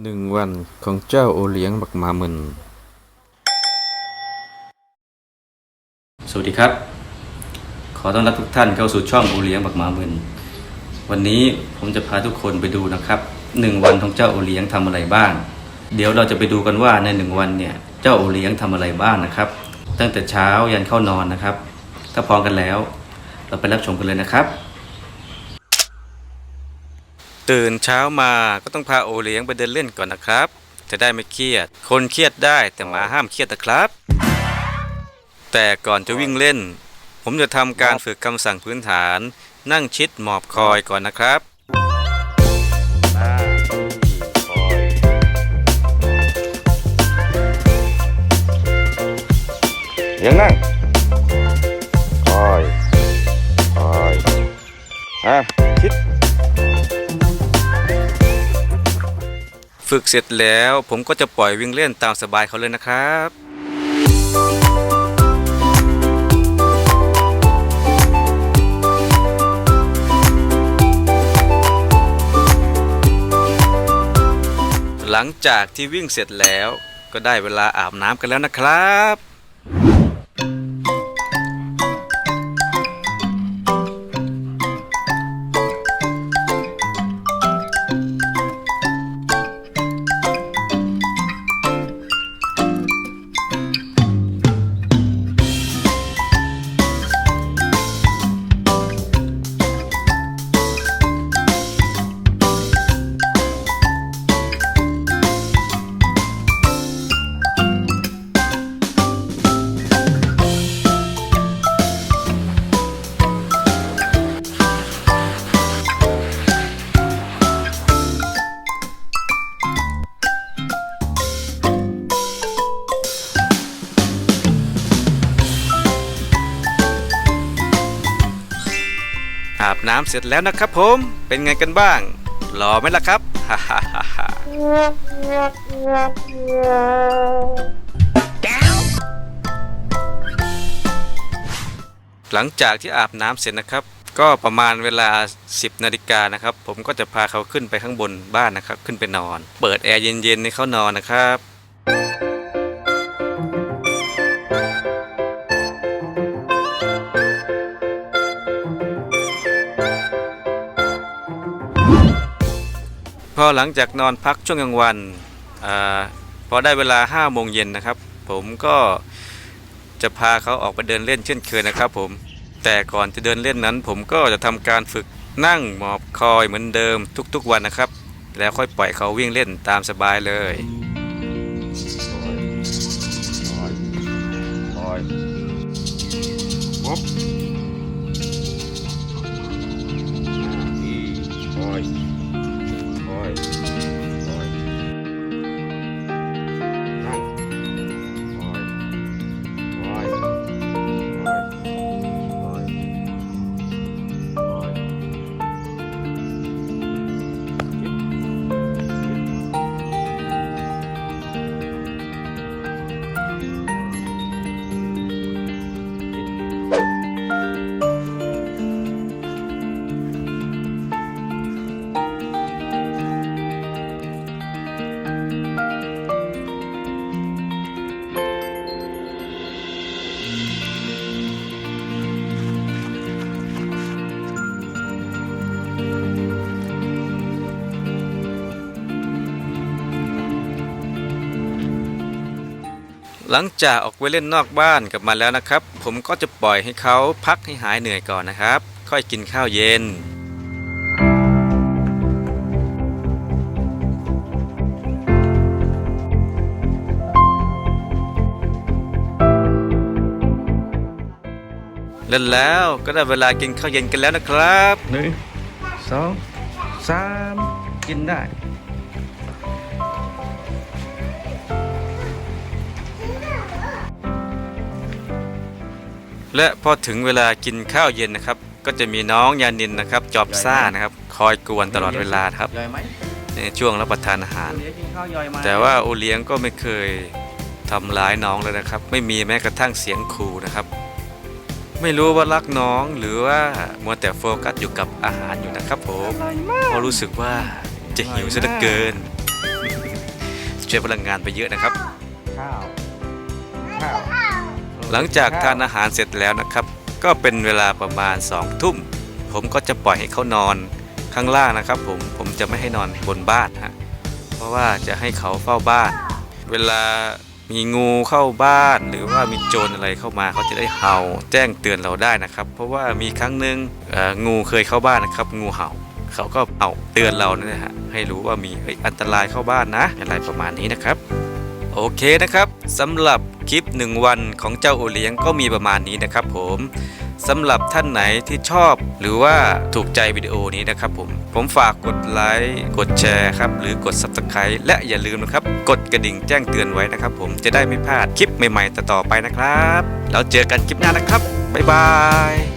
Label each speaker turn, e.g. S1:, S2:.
S1: หนึ่งวันของเจ้าโอเลี้ยงบักมามึน
S2: สวัสดีครับ ขอต้อนรับทุกท่านเข้าสู่ช่องโอเลี้ยงบักหมามึน วันนี้ผมจะพาทุกคนไปดูนะครับหนึ่งวันของเจ้าโอเลี้ยงทำอะไรบ้าง เดี๋ยวเราจะไปดูกันว่าในหนึ่งวันเนี่ยเจ้าโอเลี้ยงทำอะไรบ้างนะครับ ตั้งแต่เช้ายันเข้านอนนะครับ ถ้าพร้อมกันแล้ว เราไปรับชมกันเลยนะครับ
S1: ตื่นเช้ามาก็ต้องพาโอเลี้ยงไปเดินเล่นก่อนนะครับ จะได้ไม่เครียด คนเครียดได้แต่หมาห้ามเครียดนะครับ แต่ก่อนจะวิ่งเล่น ผมจะทำการฝึกคำสั่งพื้นฐาน นั่งชิดหมอบคอยก่อนนะครับ
S3: ยังนั่งคอยคอยฮะคิด
S1: ฝึกเสร็จแล้วผมก็จะปล่อยวิ่งเล่นตามสบายเขาเลยนะครับหลังจากที่วิ่งเสร็จแล้วก็ได้เวลาอาบน้ำกันแล้วนะครับ อาบน้ำเสร็จแล้วนะครับผม เป็นไงกันบ้างรอไหมล่ะครับ ฮ่าฮ่าฮ่าหลังจากที่อาบน้ำเสร็จนะครับ ก็ประมาณเวลา 10นาฬิกานะครับ ผมก็จะพาเขาขึ้นไปข้างบนบ้านนะครับ ขึ้นไปนอน เปิดแอร์เย็นๆให้เขานอนนะครับ อหลังจากนอนพักช่วงกลางวันอพอได้เวลา5โมงเย็นนะครับ ผมก็จะพาเขาออกไปเดินเล่นเช่นเคยนะครับ ผมแต่ก่อนจะเดินเล่นนั้น ผมก็จะทำการฝึกนั่งหมอบคอยเหมือนเดิมทุกๆวันนะครับ แล้วค่อยปล่อยเขาวิ่งเล่นตามสบายเลย หลังจากออกไปเล่นนอกบ้านกลับมาแล้วนะครับ ผมก็จะปล่อยให้เขาพักให้หายเหนื่อยก่อนนะครับ ค่อยกินข้าวเย็น เล่นแล้วก็ได้เวลากินข้าวเย็นกันแล้วนะครับหนึ่งสองสามกินได้ และพอถึงเวลากินข้าวเย็นนะครับ ก็จะมีน้องยานินนะครับ จอบซ่านะครับ คอยกวนตลอดเวลาครับ
S2: ย่อยไหม
S1: ในช่วงรับประทานอาหาร
S2: โอเลี้ยงกินข้าวย่อยไหม
S1: แต่ว่าโอเลี้ยงก็ไม่เคยทำร้ายน้องเลยนะครับ ไม่มีแม้กระทั่งเสียงขู่นะครับ ไม่รู้ว่ารักน้องหรือว่ามัวแต่โฟกัสอยู่กับอาหารอยู่นะครับผมเพราะรู้สึกว่าจะหิวซะเหลือเกินช่วยพลังงานไปเยอะนะครับ
S3: ข้าว ข้าว
S1: หลังจากทานอาหารเสร็จแล้วนะครับ ก็เป็นเวลาประมาณ2องทุ่ม ผมก็จะปล่อยให้เขานอนข้างล่างนะครับ ผมผมจะไม่ให้นอนบนบ้านฮะเพราะว่าจะให้เขาเฝ้าบ้าน เวลามีงูเข้าบ้าน หรือว่ามีโจรอะไรเข้ามาเขาจะได้เห่าแจ้งเตือนเราได้นะครับ เพราะว่ามีครั้งหนึ่งงูเคยเข้าบ้านนะครับ งูเห่าเขาก็เห่าเตือนเรานะฮะให้รู้ว่ามีอันตรายเข้าบ้านนะ อะไรประมาณนี้นะครับ โอเคนะครับสำหรับ คลิป 1 วันของเจ้าโอเลี้ยงก็มีประมาณนี้นะครับผมสำหรับท่านไหนที่ชอบหรือว่าถูกใจวิดีโอนี้นะครับผม ผมฝากกดไลค์กดแชร์ครับ หรือกด Subscribe และอย่าลืมนะครับ กดกระดิ่งแจ้งเตือนไว้นะครับผมจะได้ไม่พลาดคลิปใหม่ๆต่อๆไปนะครับ แล้วเจอกันคลิปหน้านะครับ บ๊ายบาย